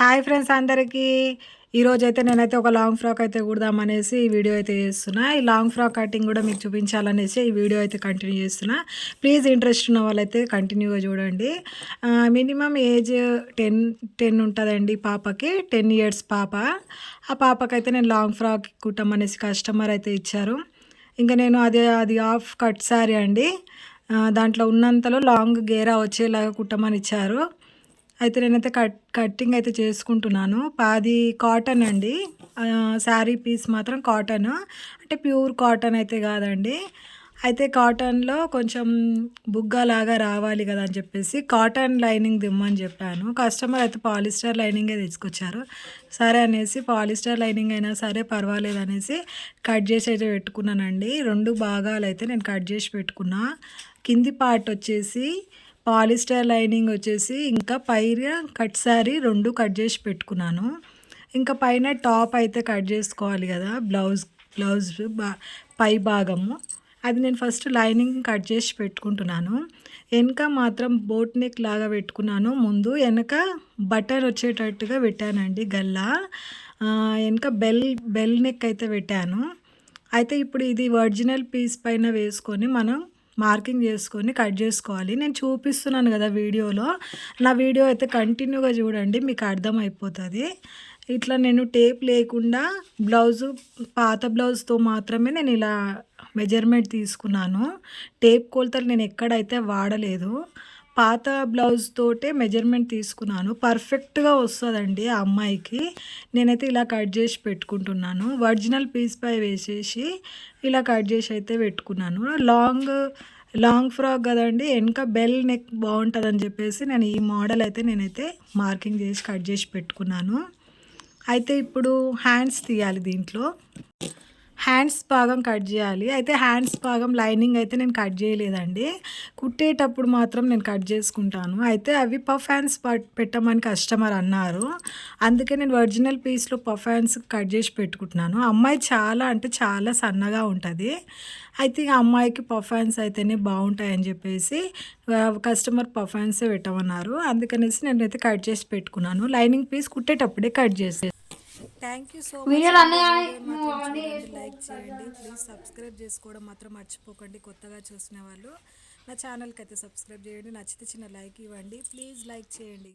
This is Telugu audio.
హాయ్ ఫ్రెండ్స్ అందరికీ. ఈరోజు అయితే నేనైతే ఒక లాంగ్ ఫ్రాక్ అయితే కుడదామనేసి ఈ వీడియో అయితే చేస్తున్నా. ఈ లాంగ్ ఫ్రాక్ కటింగ్ కూడా మీకు చూపించాలనేసి ఈ వీడియో అయితే కంటిన్యూ చేస్తున్నా. ప్లీజ్ ఇంట్రెస్ట్ ఉన్న వాళ్ళైతే కంటిన్యూగా చూడండి. మినిమం ఏజ్ టెన్ టెన్ ఉంటుందండి పాపకి టెన్ ఇయర్స్ పాప. ఆ పాపకైతే నేను లాంగ్ ఫ్రాక్ కుట్టమనేసి కస్టమర్ అయితే ఇచ్చారు. ఇంకా నేను అది అది ఆఫ్ కట్ శారీ అండి. దాంట్లో ఉన్నంతలో లాంగ్ గేరా వచ్చేలాగా కుట్టమని ఇచ్చారు. అయితే నేనైతే కట్ కట్టింగ్ అయితే చేసుకుంటున్నాను. పాది కాటన్ అండి. శారీ పీస్ మాత్రం కాటన్ అంటే ప్యూర్ కాటన్ అయితే కాదండి. అయితే కాటన్లో కొంచెం బుగ్గలాగా రావాలి కదా అని చెప్పేసి కాటన్ లైనింగ్ దిమ్మని చెప్పాను. కస్టమర్ అయితే పాలిస్టర్ లైనింగే తీసుకొచ్చారు. సరే అనేసి పాలిస్టర్ లైనింగ్ అయినా సరే పర్వాలేదు అనేసి కట్ చేసి అయితే పెట్టుకున్నానండి. రెండు భాగాలు అయితే నేను కట్ చేసి పెట్టుకున్నా. కింది పార్ట్ వచ్చేసి పాలిస్టర్ లైనింగ్ వచ్చేసి ఇంకా పైన కట్ శారీ రెండు కట్ చేసి పెట్టుకున్నాను. ఇంకా పైన టాప్ అయితే కట్ చేసుకోవాలి కదా బ్లౌజ్ బ్లౌజ్ బా పై భాగము. అది నేను ఫస్ట్ లైనింగ్ కట్ చేసి పెట్టుకుంటున్నాను. వెనక మాత్రం బోట్ నెక్ లాగా పెట్టుకున్నాను. ముందు వెనక బటన్ వచ్చేటట్టుగా పెట్టానండి గల్లా. వెనక బెల్ బెల్ నెక్ అయితే పెట్టాను. అయితే ఇప్పుడు ఇది ఒరిజినల్ పీస్ పైన వేసుకొని మనం మార్కింగ్ చేసుకొని కట్ చేసుకోవాలి. నేను చూపిస్తున్నాను కదా వీడియోలో. నా వీడియో అయితే కంటిన్యూగా చూడండి మీకు అర్థమైపోతుంది. ఇట్లా నేను టేప్ లేకుండా బ్లౌజు పాత బ్లౌజ్తో మాత్రమే నేను ఇలా మెజర్మెంట్ తీసుకున్నాను. టేప్ కొలతలు నేను ఎక్కడైతే వాడలేదు. పాత బ్లౌజ్ తోటే మెజర్మెంట్ తీసుకున్నాను. పర్ఫెక్ట్గా వస్తుందండి ఆ అమ్మాయికి. నేనైతే ఇలా కట్ చేసి పెట్టుకుంటున్నాను. ఒరిజినల్ పీస్ పై వేసేసి ఇలా కట్ చేసి అయితే పెట్టుకున్నాను. లాంగ్ లాంగ్ ఫ్రాక్ కదండి వెనక బెల్ నెక్ బాగుంటుందని చెప్పేసి నేను ఈ మోడల్ అయితే నేనైతే మార్కింగ్ చేసి కట్ చేసి పెట్టుకున్నాను. అయితే ఇప్పుడు హ్యాండ్స్ తీయాలి దీంట్లో. హ్యాండ్స్ భాగం కట్ చేయాలి. అయితే హ్యాండ్స్ భాగం లైనింగ్ అయితే నేను కట్ చేయలేదండి. కుట్టేటప్పుడు మాత్రం నేను కట్ చేసుకుంటాను. అయితే అవి పఫ్ హ్యాండ్స్ పెట్టమని కస్టమర్ అన్నారు. అందుకే నేను ఒరిజినల్ పీస్లో పఫ్ హ్యాండ్స్ కట్ చేసి పెట్టుకుంటున్నాను. అమ్మాయి చాలా అంటే చాలా సన్నగా ఉంటుంది. అయితే ఇక అమ్మాయికి పర్ఫాన్స్ అయితేనే బాగుంటాయని చెప్పేసి కస్టమర్ పఫ్ పెట్టమన్నారు. అందుకనేసి నేను అయితే కట్ చేసి పెట్టుకున్నాను. లైనింగ్ పీస్ కుట్టేటప్పుడే కట్ చేసి thank you so much like చేయండి. ప్లీజ్ సబ్స్క్రైబ్ చేసుకోవడం మాత్రం మర్చిపోకండి. కొత్తగా చూసిన వాళ్ళు నా ఛానల్కి అయితే సబ్స్క్రైబ్ చేయండి. నచ్చితే చిన్న లైక్ ఇవ్వండి. ప్లీజ్ లైక్ చేయండి.